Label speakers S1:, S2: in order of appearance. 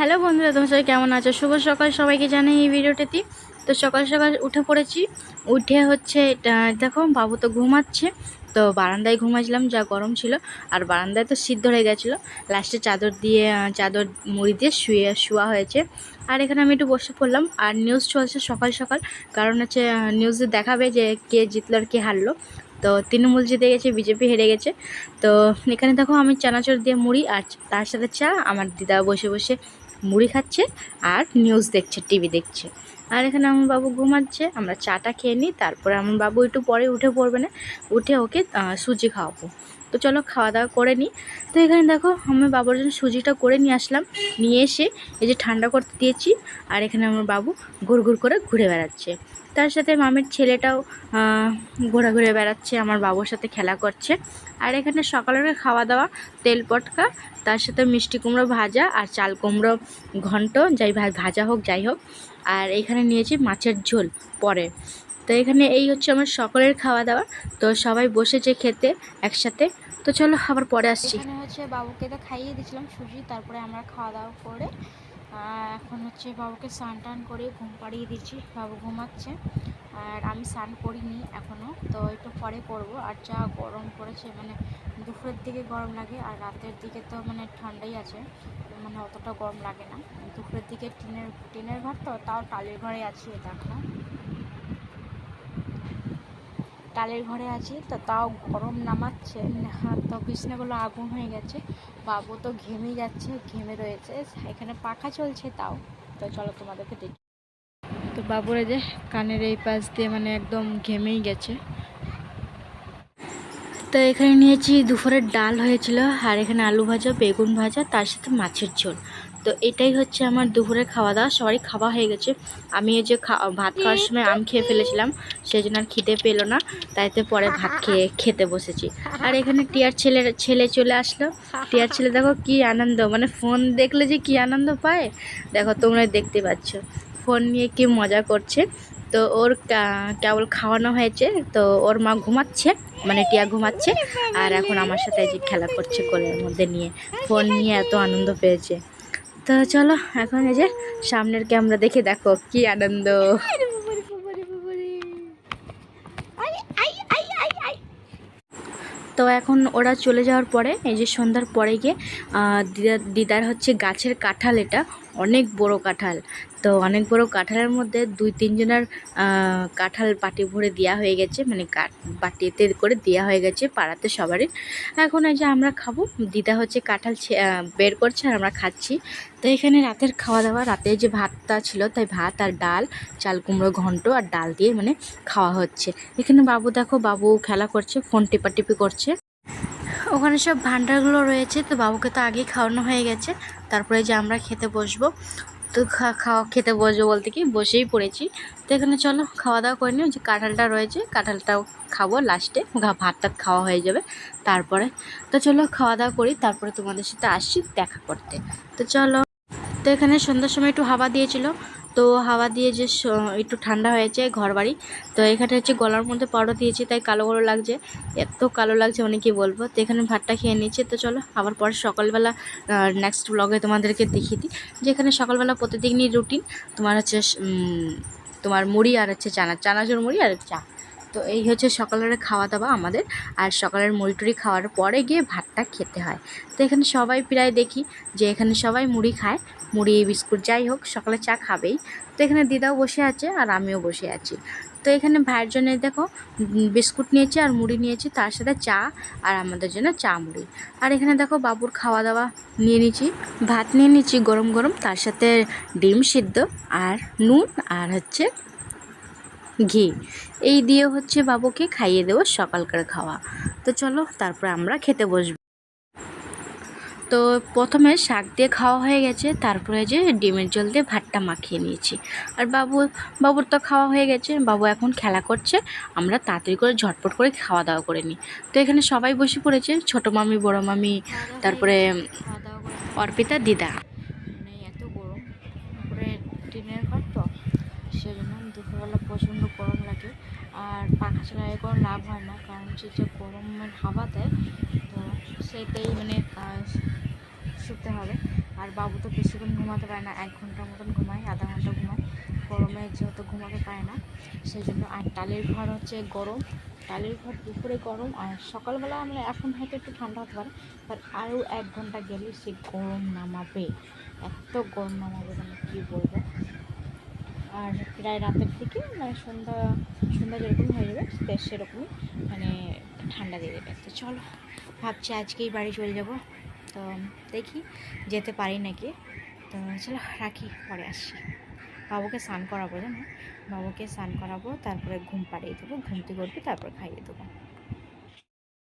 S1: Hello বন্ধুরা, তোমার সবাই কেমন আছো? শুভ সকাল, সবাইকে জানাই এই ভিডিওটাতে। তো সকাল সকাল উঠে পড়েছি। উঠে হচ্ছে দেখো, বাবু তো ঘুমাচ্ছে। তো বারান্দায় ঘুমাইছিলাম, যা গরম ছিল। আর বারান্দায় তো সিদ্ধ হয়ে গেছিল। লাস্টে চাদর দিয়ে, চাদর মুড়ি দিয়ে শুয়ে, শোয়া হয়েছে। আর এখানে আমি একটু বসে পড়লাম। আর নিউজ চলছে সকাল সকাল। কারণ হচ্ছে নিউজে দেখাবে যে কে জিতলো আর কে হারলো। তো তৃণমূল জিতে গেছে, বিজেপি হেরে গেছে। তো এখানে দেখো, আমি চানাচুর দিয়ে মুড়ি আর তার সাথে চা। আমার দিদা বসে বসে মুড়ি খাচ্ছে আর নিউজ দেখছে টিভি দেখছে। আর এখানে আমার বাবু ঘুমাচ্ছে, আমরা চাটা খেয়ে নিই, তারপরে আমার বাবু একটু পরে উঠে পড়বে না, উঠে ওকে সুজি খাওয়াবো। তো চলো খাওয়া দাওয়া করে নিই তো এখানে দেখো আমি বাবুর জন্য সুজিটা করে নিয়ে আসলাম। নিয়ে এসে এই যে ঠান্ডা করতে দিয়েছি আর এখানে আমার বাবু ঘুর ঘুর করে ঘুরে বেড়াচ্ছে। তার সাথে মামির ছেলেটাও ঘোরা ঘুরে বেড়াচ্ছে, আমার বাবুর সাথে খেলা করছে। আর এখানে সকালের খাওয়া দাওয়া তেল পটকা, তার সাথে মিষ্টি কুমড়ো ভাজা আর চাল কুমড়ো ঘন্ট, যাই ভাজা হোক, যাই হোক। আর এখানে নিয়েছি মাছের ঝোল পরে। তো এখানে এই হচ্ছে আমার সকলের খাওয়া দাওয়া তো সবাই বসেছে খেতে একসাথে। তো চলো আবার পরে আসছি।
S2: এখানে হচ্ছে বাবুকে তো খাইয়ে দিয়েছিলাম সুজি, তারপরে আমরা খাওয়া দাওয়া করে এখন হচ্ছে বাবুকে স্নান টান করে ঘুম পাড়িয়ে দিচ্ছি বাবু ঘুমাচ্ছে, আর আমি স্নান করিনি এখনও তো একটু পরে করব। আর যা গরম পড়েছে মানে দুপুরের দিকে গরম লাগে, আর রাতের দিকে তো মানে ঠান্ডাই আছে মানে অতটা গরম লাগে না। দুপুরের দিকে টিনের টিনের ঘর তো, তাও টালির ঘরে আছি, এই দেখো। টালের ঘরে আছি তো তাও গরম নামাচ্ছে। হ্যাঁ, তো বিছনাগুলো আগুন হয়ে গেছে। বাবু তো ঘেমে যাচ্ছে ঘেমে রয়েছে। এখানে পাখা চলছে তাও। তো চলো তোমাদেরকে দেখি।
S1: তো বাবুরা যে কানের এই পাশ দিয়ে মানে একদম ঘেমেই গেছে। তো এখানে নিয়েছি দুপুরের ডাল হয়েছিল আর এখানে আলু ভাজা বেগুন ভাজা তার সাথে মাছের ঝোল। তো এটাই হচ্ছে আমার দুপুরের খাওয়া দাওয়া সবারই খাওয়া হয়ে গেছে। আমি যে ভাত খাওয়ার সময় আম খেয়ে ফেলেছিলাম সেই জন্য আর খিদে পেল না। তাইতে পরে ভাত খেয়ে, খেতে বসেছি। আর এখানে টিয়ার ছেলের, ছেলে চলে আসলো। টিয়ার ছেলে দেখো কি আনন্দ মানে ফোন দেখলে যে কি আনন্দ পায়। দেখো তোমরা দেখতে পাচ্ছ। ফোন নিয়ে কি মজা করছে। তো ওর কেবল খাওয়ানো হয়েছে। তো ওর মা ঘুমাচ্ছে মানে টিয়া ঘুমাচ্ছে। আর এখন আমার সাথে যে খেলা করছে কোলের মধ্যে নিয়ে। ফোন নিয়ে এত আনন্দ পেয়েছে। তো চলো এখন এই যে সামনের ক্যামেরা দেখে দেখো কি আনন্দ। তো এখন ওরা চলে যাওয়ার পরে এই যে সন্ধ্যার পরে গিয়ে দিদার দিদার হচ্ছে গাছের কাঁঠাল এটা অনেক বড় কাঁঠাল। তো অনেক বড় কাঁঠালের মধ্যে দুই তিনজনের কাঁঠাল পাটি ভরে দেওয়া হয়ে গেছে মানে বাটিতে করে দেওয়া হয়ে গেছে পাড়াতে সবারই। এখন এই যে আমরা খাব, দিদা হচ্ছে কাঁঠাল বের করছে আর আমরা খাচ্ছি। তো এখানে রাতের খাওয়া দাওয়া রাতে যে ভাতটা ছিল, তাই ভাত আর ডাল, চাল কুমড়ো ঘন্ট আর ডাল দিয়ে মানে খাওয়া হচ্ছে। এখানে বাবু দেখো, বাবু খেলা করছে, ফোন টিপাটিপি করছে। ওখানে সব ভান্ডারগুলো রয়েছে, তো বাবুকে তো আগেই খাওয়ানো হয়ে গেছে। তারপরে যে আমরা খেতে বসবো। তো খাওয়া, খেতে বসবো বলতে কি, বসেই পড়েছি। তো এখানে চলো খাওয়া দাওয়া করে নিও যে কাঁঠালটা রয়েছে, কাঁঠালটাও খাব লাস্টে ভাত টাত খাওয়া হয়ে যাবে। তারপরে, তো চলো খাওয়া দাওয়া করি, তারপরে তোমাদের সাথে আসছি দেখা করতে। তো চলো, তো এখানে সন্ধ্যার সময় একটু হাওয়া দিয়েছিল তো হাওয়া দিয়ে যে একটু ঠান্ডা হয়েছে ঘর বাড়ি তো এখানে হচ্ছে গলার মধ্যে পাউডার দিয়েছি, তাই কালো কালো লাগছে, এত কালো লাগছে মানে কি বলব, তো এখানে ভাতটা খেয়ে নিচ্ছে তো চলো আবার পরে সকালবেলা নেক্সট ব্লগে তোমাদেরকে দেখিয়ে দিই যে এখানে সকালবেলা প্রতিদিনই রুটিন তোমার হচ্ছে তোমার মুড়ি আর হচ্ছে চানা চানাচুর মুড়ি আর চা। তো এই হচ্ছে সকালের খাওয়া দাওয়া আমাদের। আর সকালের মুড়ি খাওয়ার পরে গিয়ে ভাতটা খেতে হয়। তো এখানে সবাই প্রায় দেখি যে এখানে সবাই মুড়ি খায়। মুড়ি, বিস্কুট, যাই হোক, সকালে চা খাবেই। তো এখানে দিদাও বসে আছে আর আমিও বসে আছি। তো এখানে ভাইয়ের জন্য দেখো বিস্কুট নিয়েছি আর মুড়ি নিয়েছি, তার সাথে চা আর আমাদের জন্য চা মুড়ি। আর এখানে দেখো বাবুর খাওয়া দাওয়া নিয়ে নিচ্ছি ভাত নিয়ে নিচ্ছি গরম গরম তার সাথে ডিম সিদ্ধ আর নুন আর হচ্ছে ঘি। এই দিয়ে হচ্ছে বাবুকে খাইয়ে দেবো সকালকার খাওয়া। তো চলো তারপরে আমরা খেতে বসবো। তো প্রথমে শাক দিয়ে খাওয়া হয়ে গেছে তারপরে যে ডিমের জল দিয়ে ভাতটা মাখিয়ে নিয়েছি। আর বাবু বাবুর তো খাওয়া হয়ে গেছে বাবু এখন খেলা করছে আমরা তাড়াতাড়ি করে ঝটপট করে খাওয়া দাওয়া করে নিই। তো এখানে সবাই বসে পড়েছে ছোটো মামি বড় মামি তারপরে
S2: খাওয়া দাওয়া
S1: অর্পিতা দিদা।
S2: মানে এত গরম তো সেজন্য দুপুরবেলা প্রচণ্ড গরম লাগে। আর পাখা চালায় কোনো লাভ হয় না, কারণ হচ্ছে যে গরমের হাওয়া দেয় তো সেটাই মানে শুতে হবে। আর বাবু তো বেশিক্ষণ ঘুমাতে পারে না, এক ঘণ্টার মতন ঘুমায়, আধা ঘণ্টা ঘুমায়। গরমে যেহেতু ঘুমাতে পারে না সেই জন্য আর টালির ঘর হচ্ছে গরম। টালির ঘর দুপুরে গরম, আর সকালবেলা আমরা এখন হয়তো একটু ঠান্ডা হতে পারে, বাট আরও এক ঘণ্টা গেলে সে গরম নামাবে, এত গরম নামাবে মানে কী বলব? আর প্রায় রাতের দিকে মানে সন্ধ্যা সন্ধ্যা যেরকম হয়ে যাবে, বেশ সেরকমই মানে ঠান্ডা দিয়ে দেবে। তো চলো, ভাবছি আজকেই বাড়ি চলে যাব। তো দেখি, যেতে পারি নাকি? তো চলো, রাখি, পরে আসি বাবুকে স্নান করাবো, জানো? বাবুকে স্নান করাবো, তারপরে ঘুম পাড়িয়ে দেবো ঘুমতে করবে তারপর খাইয়ে দেবো।